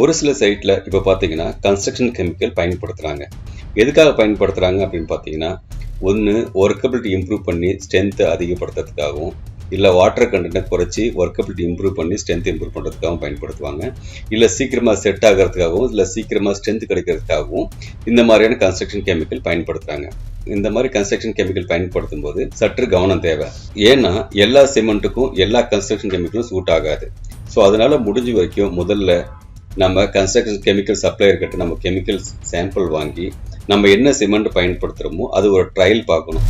ஒரு சில சைட்டில் இப்போ பார்த்தீங்கன்னா கன்ஸ்ட்ரக்ஷன் கெமிக்கல் பயன்படுத்துகிறாங்க எதுக்காக பயன்படுத்துகிறாங்க அப்படின்னு பார்த்தீங்கன்னா ஒன்று ஒர்க்கபிலிட்டி இம்ப்ரூவ் பண்ணி ஸ்ட்ரென்த்தை அதிகப்படுத்துறதுக்காகவும் இல்லை வாட்டர் கண்டென்ட்டை குறைச்சி ஒர்க்கபிலிட்டி இம்ப்ரூவ் பண்ணி ஸ்ட்ரென்த் இம்ப்ரூவ் பண்ணுறதுக்காகவும் பயன்படுத்துவாங்க. இல்லை சீக்கிரமாக செட் ஆகிறதுக்காகவும் இல்லை சீக்கிரமாக ஸ்ட்ரென்த் கிடைக்கிறதுக்காகவும் இந்த மாதிரியான கன்ஸ்ட்ரக்ஷன் கெமிக்கல் பயன்படுத்துகிறாங்க இந்த மாதிரி கன்ஸ்ட்ரக்ஷன் கெமிக்கல் பயன்படுத்தும் போது சற்று கவனம் தேவை. ஏன்னா எல்லா சிமெண்ட்டுக்கும் எல்லா கன்ஸ்ட்ரக்ஷன் கெமிக்கலும் சூட் ஆகாது. ஸோ அதனால் முடிஞ்ச வரைக்கும் முதல்ல நம்ம கன்ஸ்ட்ரக்ஷன் கெமிக்கல் சப்ளையர்கிட்ட நம்ம கெமிக்கல் சாம்பிள் வாங்கி நம்ம என்ன சிமெண்ட் பயன்படுத்துகிறோமோ அது ஒரு ட்ரையல் பார்க்கணும்.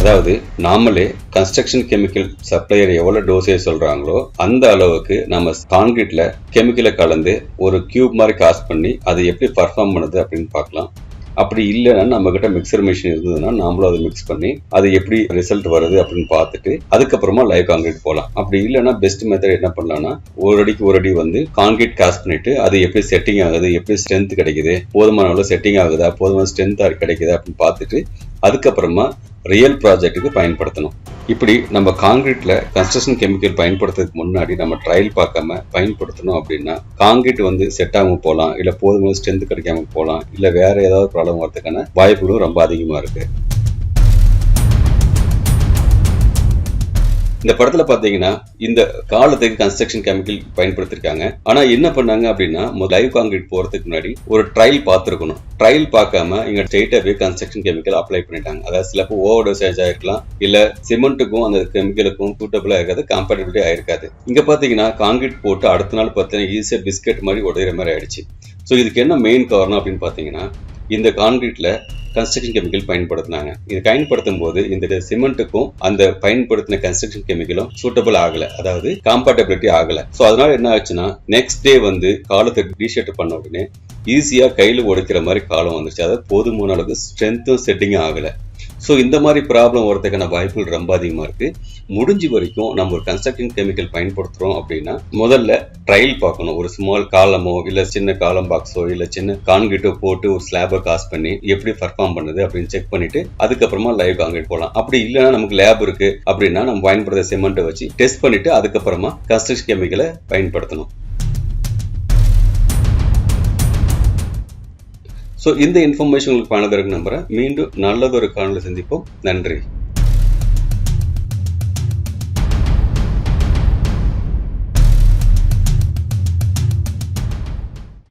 அதாவது நாமளே கன்ஸ்ட்ரக்ஷன் கெமிக்கல் சப்ளையர் எவ்வளோ டோசேஜ் சொல்கிறாங்களோ அந்த அளவுக்கு நம்ம கான்கிரீட்டில் கெமிக்கலை கலந்து ஒரு கியூப் மாதிரி காஸ்ட் பண்ணி அது எப்படி பர்ஃபார்ம் பண்ணுது அப்படின்னு பார்க்கலாம். அப்படி இல்லைன்னா நம்ம கிட்ட மிக்சர் மிஷின் இருந்ததுன்னா நாமளும் அதை மிக்ஸ் பண்ணி அது எப்படி ரிசல்ட் வருது அப்படின்னு பார்த்துட்டு அதுக்கப்புறமா லைவ் காங்கிரீட் போகலாம் அப்படி இல்லைன்னா பெஸ்ட் மெத்தட் என்ன பண்ணலாம்னா ஒரு அடிக்கு ஒரு அடி வந்து காங்கிரீட் காஸ்ட் பண்ணிட்டு அது எப்படி செட்டிங் ஆகுது எப்படி ஸ்ட்ரென்த் கிடைக்குது போதுமான அளவு செட்டிங் ஆகுதா போதுமான ஸ்ட்ரென்த் கிடைக்குதா அப்படின்னு பார்த்துட்டு அதுக்கப்புறமா ரியல் ப்ராஜெக்ட்டுக்கு பயன்படுத்தணும். இப்படி நம்ம காங்கிரீட்ல கன்ஸ்ட்ரக்ஷன் கெமிக்கல் பயன்படுத்துறதுக்கு முன்னாடி நம்ம ட்ரையல் பார்க்காம பயன்படுத்தணும் அப்படின்னா காங்கிரீட் வந்து செட் ஆகாம போகலாம் இல்லை போதுமான ஸ்ட்ரென்த் கிடைக்காம போகலாம் இல்லை வேற ஏதாவது ப்ராப்ளம் வரதுக்கான வாய்ப்புகளும் ரொம்ப அதிகமாக இருக்குது இந்த படத்துல பாத்தீங்கன்னா இந்த காலத்துக்கு கன்ஸ்ட்ரக்ஷன் கெமிக்கல் பயன்படுத்திருக்காங்க. ஆனா என்ன பண்ணாங்க அப்படின்னா லைவ் காங்கிரீட் போறதுக்கு முன்னாடி ஒரு ட்ரையல் பார்த்துருக்கணும். ட்ரையல் பார்க்காம இங்க ஸ்ட்ரெயிட்டாவே கன்ஸ்ட்ரக்ஷன் கெமிக்கல் அப்ளை பண்ணிட்டாங்க. அதாவது சிலப்போ ஓவர் டோசேஜ் ஆயிருக்கலாம் இல்ல சிமெண்ட்டுக்கும் அந்த கெமிக்கலுக்கும் சூட்டபிளா இருக்காது கம்பேட்டபிலிட்டி ஆயிருக்காது. இங்க பாத்தீங்கன்னா காங்கிரீட் போட்டு அடுத்த நாள் பார்த்தீங்கன்னா ஈஸியா பிஸ்கெட் மாதிரி உடையிற மாதிரி ஆயிடுச்சு. ஸோ இதுக்கு என்ன மெயின் காரணம் அப்படின்னு பாத்தீங்கன்னா இந்த கான்கிரீட்ல கன்ஸ்ட்ரக்ஷன் கெமிக்கல் பயன்படுத்தினாங்க. இது பயன்படுத்தும் போது இந்த சிமெண்ட்டுக்கும் அந்த பயன்படுத்தின கன்ஸ்ட்ரக்ஷன் கெமிக்கலும் சூட்டபிள் ஆகல. அதாவது காம்பேட்டபிலிட்டி ஆகல. ஸோ அதனால என்ன ஆச்சுன்னா நெக்ஸ்ட் டே வந்து காலத்தை டிஷர்ட் பண்ண உடனே ஈஸியா கையில் உடைக்கிற மாதிரி காலம் வந்துச்சு. அதாவது போதுமான அளவுக்கு ஸ்ட்ரென்த்தும் செட்டிங்கும் ஆகலை. ஸோ இந்த மாதிரி ப்ராப்ளம் வரதுக்கான வாய்ப்புகள் ரொம்ப அதிகமாக இருக்குது முடிஞ்ச வரைக்கும் நம்ம ஒரு கன்ஸ்ட்ரக்ஷன் கெமிக்கல் பயன்படுத்துகிறோம் அப்படின்னா முதல்ல ட்ரையல் பார்க்கணும். ஒரு ஸ்மால் காலமோ இல்லை சின்ன காலம் பாக்ஸோ இல்லை சின்ன கான்கிரீட்டோ போட்டு ஒரு ஸ்லாபை காஸ்ட் பண்ணி எப்படி பர்ஃபார்ம் பண்ணுது அப்படின்னு செக் பண்ணிட்டு அதுக்கப்புறமா லைவ் கான்கிரீட் போகலாம் அப்படி இல்லைன்னா நமக்கு லேப் இருக்குது அப்படின்னா நம்ம பயன்படுத்த சிமெண்ட்டை வச்சு டெஸ்ட் பண்ணிட்டு அதுக்கப்புறமா கன்ஸ்ட்ரக்ஷன் கெமிக்கலை பயன்படுத்தணும். ஸோ இந்த இன்ஃபர்மேஷன் உங்களுக்கு பணதற்கு நம்புகிறேன் மீண்டும் நல்லதொரு காணொலி சந்திப்போம். நன்றி.